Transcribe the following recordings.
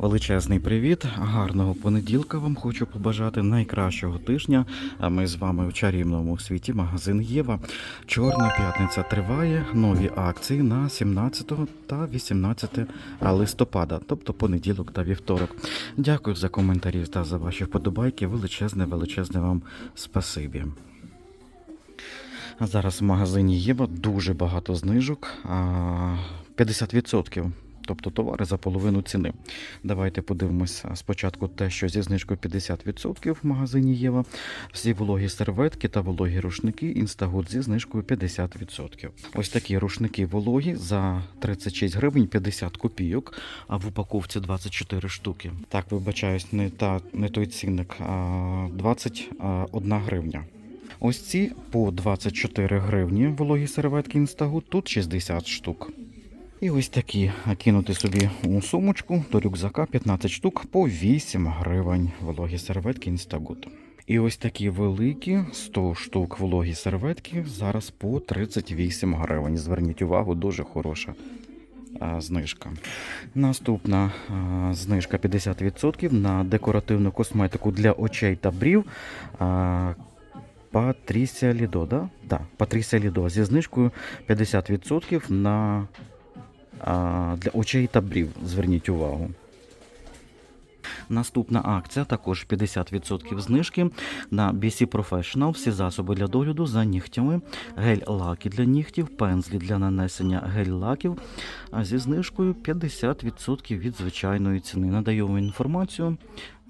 Величезний привіт, гарного понеділка вам хочу побажати найкращого тижня. А ми з вами у чарівному світі магазин Єва. Чорна п'ятниця триває. Нові акції на 17 та 18 листопада, тобто понеділок та вівторок. Дякую за коментарі та за ваші вподобайки. Величезне, величезне вам спасибі. Зараз в магазині Єва дуже багато знижок. а, 50%. Тобто товари за половину ціни. Давайте подивимося спочатку те, що зі знижкою 50% в магазині Єва. Всі вологі серветки та вологі рушники Інстагуд зі знижкою 50%. Ось такі рушники вологі за 36 гривень 50 копійок, а в упаковці 24 штуки. Так, вибачаюсь, не, та, не той цінник, а 21 гривня. Ось ці по 24 гривні вологі серветки Інстагуд, тут 60 штук. І ось такі кинути собі у сумочку до рюкзака 15 штук по 8 гривень вологі серветки Instagood. І ось такі великі 100 штук вологі серветки зараз по 38 гривень. Зверніть увагу, дуже хороша знижка. Наступна знижка 50% на декоративну косметику для очей та брів. Патрісія Лідо, да? Да, Патрісія Лідо зі знижкою 50% на для очей та брів. Зверніть увагу. Наступна акція також 50% знижки на BC Professional, всі засоби для догляду за нігтями, гель-лаки для нігтів, пензлі для нанесення гель-лаків зі знижкою 50% від звичайної ціни. Надаю вам інформацію.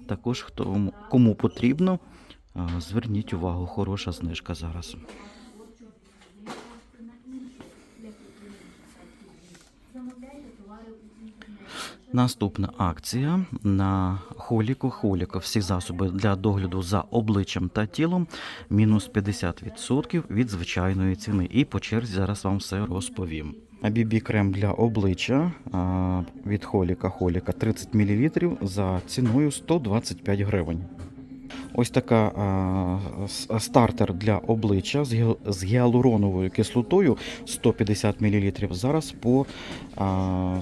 Також хто кому потрібно, зверніть увагу, хороша знижка зараз. Наступна акція на Холіко Холіко. Всі засоби для догляду за обличчям та тілом мінус 50% від звичайної ціни. І по черзі зараз вам все розповім. Бібі крем для обличчя від Холіка Холіка 30 мл за ціною 125 гривень. Ось така а, стартер для обличчя з, гіалуроновою кислотою 150 мл. Зараз по а,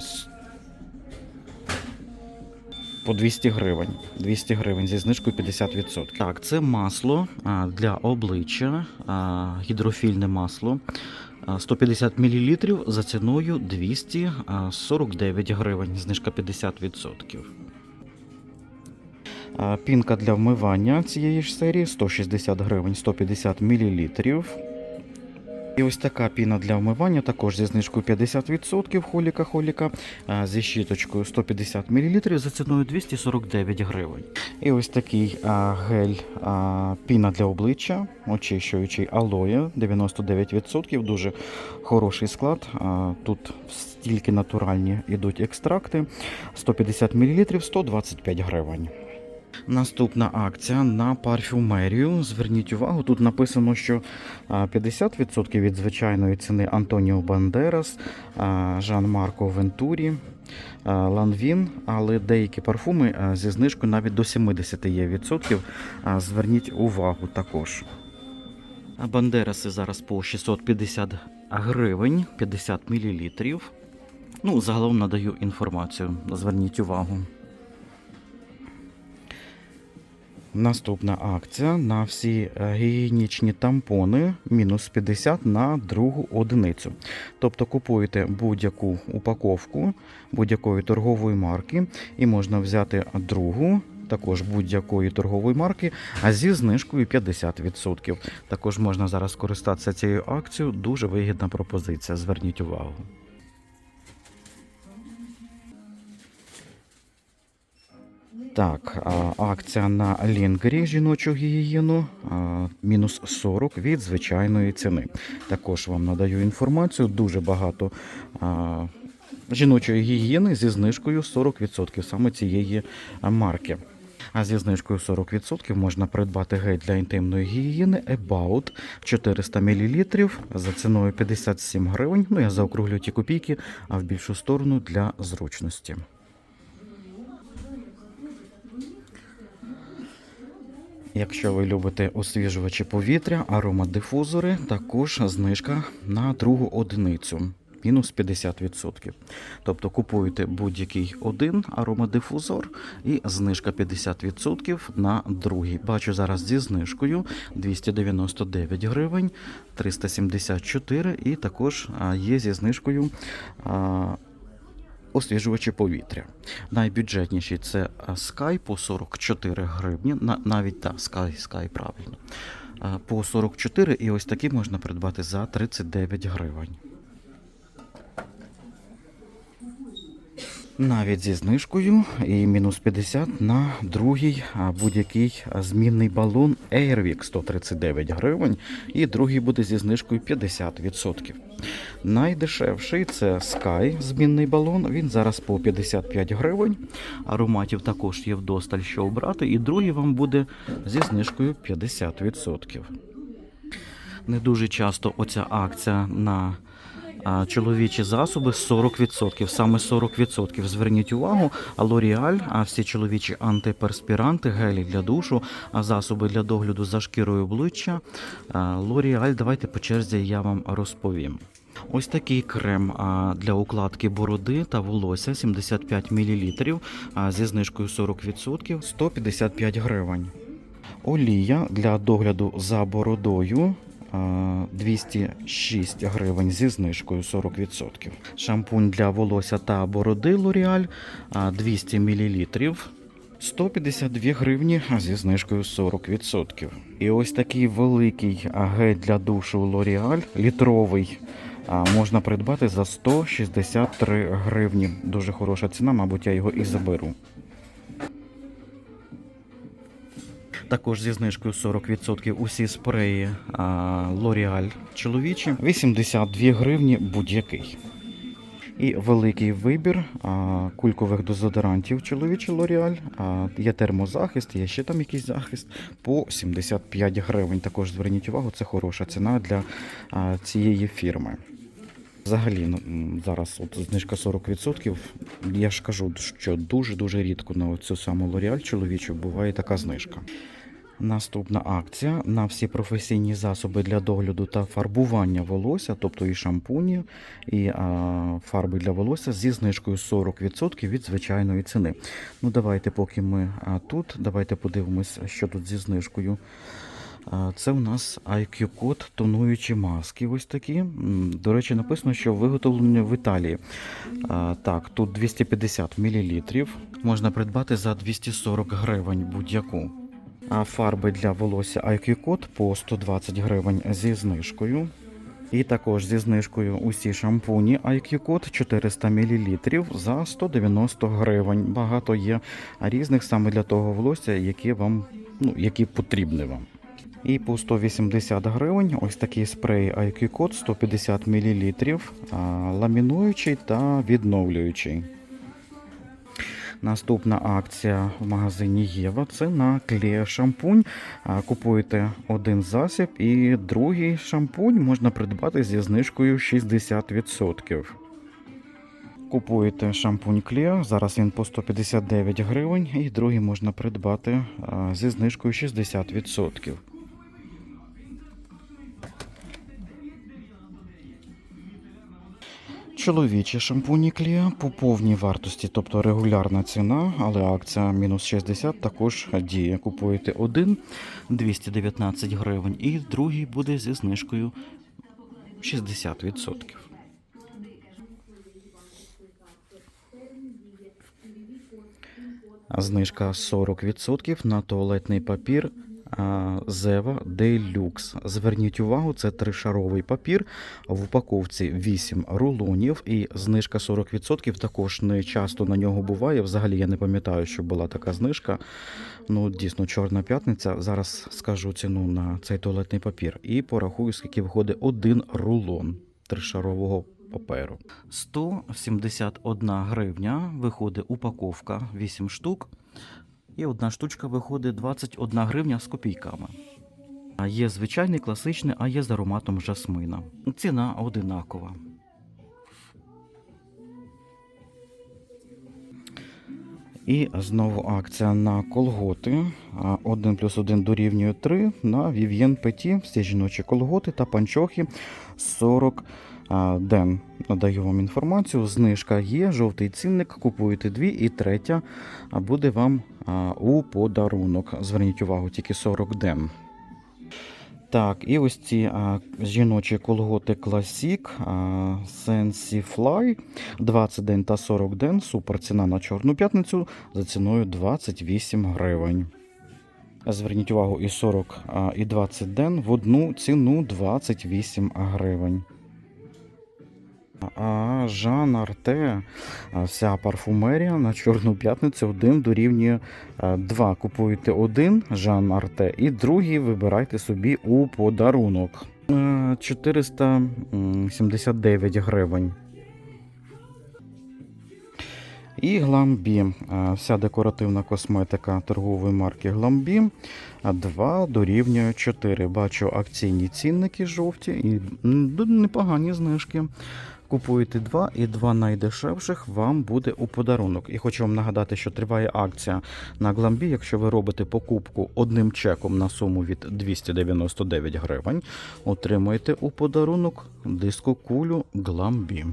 по 200 гривень. 200 гривень зі знижкою 50%. Так, це масло для обличчя, гідрофільне масло. а, 150 мл за ціною 249 гривень, знижка 50%. Пінка для вмивання цієї ж серії 160 гривень 150 мл. І ось така піна для вмивання, також зі знижкою 50% холіка холіка, зі щіточкою 150 мл за ціною 249 гривень. І ось такий а, гель а, піна для обличчя, очищуючий алоє 99%, дуже хороший склад. А, тут стільки натуральні йдуть екстракти. 150 мл 125 гривень. Наступна акція на парфюмерію. Зверніть увагу, тут написано, що 50% від звичайної ціни Антоніо Бандерас, Жан-Марко Вентурі, Ланвін, але деякі парфуми зі знижкою навіть до 70 є відсотків. Зверніть увагу також. Бандераси зараз по 650 гривень, 50 мл. Ну, загалом надаю інформацію. Зверніть увагу. Наступна акція на всі е, гігієнічні тампони мінус 50 на другу одиницю. Тобто купуєте будь-яку упаковку будь-якої торгової марки і можна взяти другу. Також будь-якої торгової марки, а зі знижкою 50%. Також можна зараз скористатися цією акцією. Дуже вигідна пропозиція. Зверніть увагу. Так, акція на лінгері жіночу гігієну мінус 40 від звичайної ціни. Також вам надаю інформацію. Дуже багато жіночої гігієни зі знижкою 40% саме цієї марки. А зі знижкою 40% можна придбати гель для інтимної гігієни About 400 мл за ціною 57 гривень. Ну я заокруглю ті копійки, а в більшу сторону для зручності. Якщо ви любите освіжувачі повітря, аромадифузори, також знижка на другу одиницю. мінус 50%. Тобто купуєте будь-який один аромадифузор і знижка 50% на другий. Бачу зараз зі знижкою 299 гривень, 374 і також є зі знижкою. Освіжувачі повітря. Найбюджетніші це Sky по 44 гривні. Навіть так, Sky, Sky, правильно. По 44 і ось такі можна придбати за 39 гривень. Навіть зі знижкою і мінус 50 на другий будь-який змінний балон Airwick 139 гривень, і другий буде зі знижкою 50%. Найдешевший це Sky змінний балон. Він зараз по 55 гривень. Ароматів також є вдосталь, що обрати, і другий вам буде зі знижкою 50%. Не дуже часто оця акція на чоловічі засоби 40%. Саме 40%. Зверніть увагу, а L'Oreal, а всі чоловічі антиперспіранти, гелі для душу, а засоби для догляду за шкірою обличчя. L'Oreal, давайте по черзі я вам розповім. Ось такий крем для укладки бороди та волосся 75 мл зі знижкою 40% 155 гривень. Олія для догляду за бородою 206 гривень зі знижкою 40%. Шампунь для волосся та бороди L'Oreal 200 мл 152 гривні зі знижкою 40%. І ось такий великий гель для душу L'Oreal літровий. Можна придбати за 163 гривні. Дуже хороша ціна, мабуть, я його і заберу. Також зі знижкою 40% усі спреї L'Oreal чоловічі 82 гривні будь-який. І великий вибір а, кулькових дезодорантів L'Oreal. А, є термозахист, є ще там якийсь захист по 75 гривень. Також зверніть увагу, це хороша ціна для а, цієї фірми. Взагалі, ну, зараз от знижка 40%. Я ж кажу, що дуже-дуже рідко на цю саму L'Oreal чоловічу буває така знижка. Наступна акція на всі професійні засоби для догляду та фарбування волосся, тобто і шампуні, і а, фарби для волосся зі знижкою 40% від звичайної ціни. Ну давайте, поки ми а, тут, давайте подивимось, що тут зі знижкою. Це у нас IQ-код тонуючі маски. Ось такі. До речі, написано, що виготовлені в Італії. Так, тут 250 мл. Можна придбати за 240 гривень будь-яку. А фарби для волосся IQ-код по 120 гривень зі знижкою. І також зі знижкою усі шампуні IQ-код 400 мл за 190 гривень. Багато є різних саме для того волосся, які вам ну, які потрібні вам. І по 180 гривень ось такий спрей IQ-код 150 мл, ламінуючий та відновлюючий. Наступна акція в магазині Єва це на клея шампунь. Купуєте один засіб і другий шампунь можна придбати зі знижкою 60%. Купуєте шампунь Клео, зараз він по 159 гривень, і другий можна придбати зі знижкою 60%. Чоловічі шампуні Кліа по повній вартості, тобто регулярна ціна, але акція мінус 60 також діє. Купуєте один 219 гривень, і другий буде зі знижкою 60%. Знижка 40% на туалетний папір Зева Делюкс. Зверніть увагу, це тришаровий папір. В упаковці 8 рулонів і знижка 40% також не часто на нього буває. Взагалі я не пам'ятаю, що була така знижка. Ну, дійсно, чорна п'ятниця. Зараз скажу ціну на цей туалетний папір і порахую, скільки виходить один рулон тришарового паперу. 171 гривня виходить упаковка 8 штук. І одна штучка виходить 21 гривня з копійками. А є звичайний класичний, а є з ароматом жасмина. Ціна одинакова. І знову акція на колготи. 1 плюс 1 дорівнює 3 на Vivien Petit. Всі жіночі колготи та панчохи 40 А, Ден надаю вам інформацію. Знижка є, жовтий цінник, купуєте дві, і третя буде вам у подарунок. Зверніть увагу, тільки 40 ден. Так, і ось ці а, жіночі колготи Classic а, Sensi Fly 20 ден та 40 ден. Супер ціна на Чорну п'ятницю за ціною 28 гривень. Зверніть увагу, і 40, а, і 20 ден в одну ціну 28 гривень. А Жан Арте, вся парфумерія на Чорну п'ятницю один дорівнює 2. Купуєте один Жан Арте, і другий вибирайте собі у подарунок. Е, 479 гривень. І Гламбі. Вся декоративна косметика торгової марки Гламбі. 2 дорівнює 4. Бачу акційні цінники жовті і непогані знижки. Купуєте два і два найдешевших вам буде у подарунок. І хочу вам нагадати, що триває акція на Гламбі. Якщо ви робите покупку одним чеком на суму від 299 гривень, отримуєте у подарунок дискокулю Гламбі.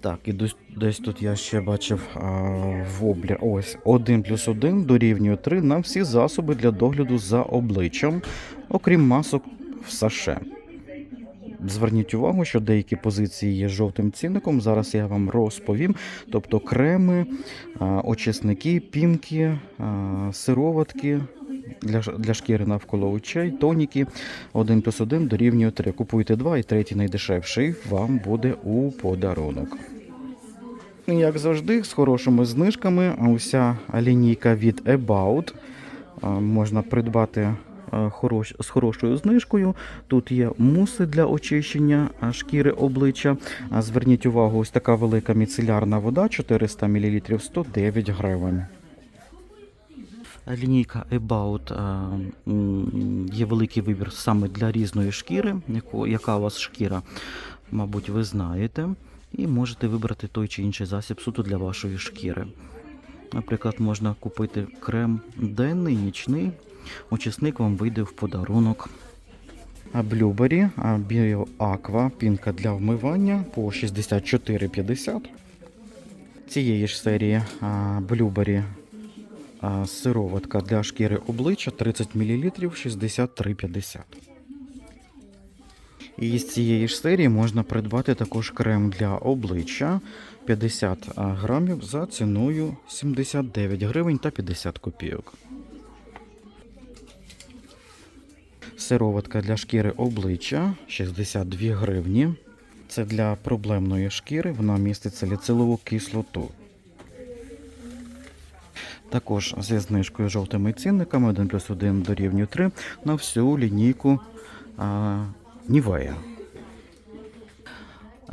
Так, і десь, десь тут я ще бачив а, воблер. Ось 1 плюс 1 дорівнює 3 на всі засоби для догляду за обличчям, окрім масок в саше. Зверніть увагу, що деякі позиції є жовтим цінником. Зараз я вам розповім. Тобто креми, очисники, пінки, сироватки для, для шкіри навколо очей, тоніки. 1 плюс 1 дорівнює 3. Купуйте 2 і третій найдешевший вам буде у подарунок. Як завжди, з хорошими знижками. Уся лінійка від About можна придбати хорош, з хорошою знижкою. Тут є муси для очищення шкіри обличчя. Зверніть увагу, ось така велика міцелярна вода 400 мл 109 гривень. Лінійка About є великий вибір саме для різної шкіри, яка у вас шкіра, мабуть, ви знаєте, і можете вибрати той чи інший засіб суто для вашої шкіри. Наприклад, можна купити крем денний, нічний, очисник вам вийде в подарунок. Блюбері, Bio Aqua, пінка для вмивання по 64,50. Цієї ж серії Блюбері сироватка для шкіри обличчя 30 мл 63,50. І з цієї ж серії можна придбати також крем для обличчя 50 грамів за ціною 79 гривень та 50 копійок. Сироватка для шкіри обличчя 62 гривні. Це для проблемної шкіри, вона містить саліцилову кислоту. Також зі знижкою жовтими цінниками 1 плюс 1 дорівнює 3 на всю лінійку а, Нівея.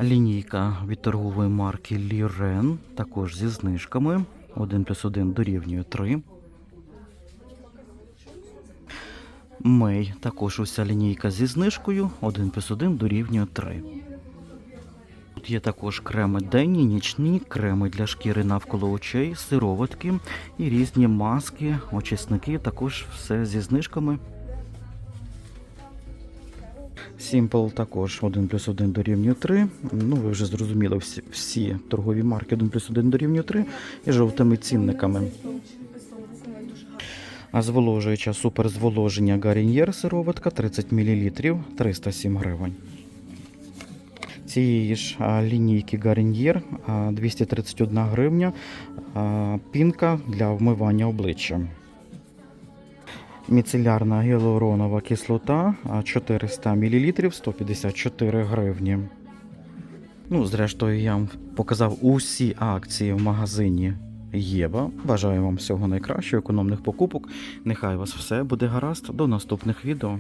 Лінійка від торгової марки Лірен також зі знижками 1 плюс 1 дорівнює 3. Мей також уся лінійка зі знижкою 1 плюс 1 дорівнює 3. Є також креми денні, нічні, креми для шкіри навколо очей, сироватки і різні маски, очисники, також все зі знижками. Simple також 1 плюс 1 дорівнює 3. Ну, ви вже зрозуміли всі, всі торгові марки 1 плюс 1 дорівнює 3 і жовтими цінниками. А зволожуюча суперзволоження Гарін'єр сироватка 30 мл 307 гривень. Цієї ж лінійки Гарін'єр 231 гривня. Пінка для вмивання обличчя. Міцелярна гіалуронова кислота 400 мл 154 гривні. Ну, зрештою, я вам показав усі акції в магазині Єва. Бажаю вам всього найкращого, економних покупок. Нехай вас все буде гаразд. До наступних відео.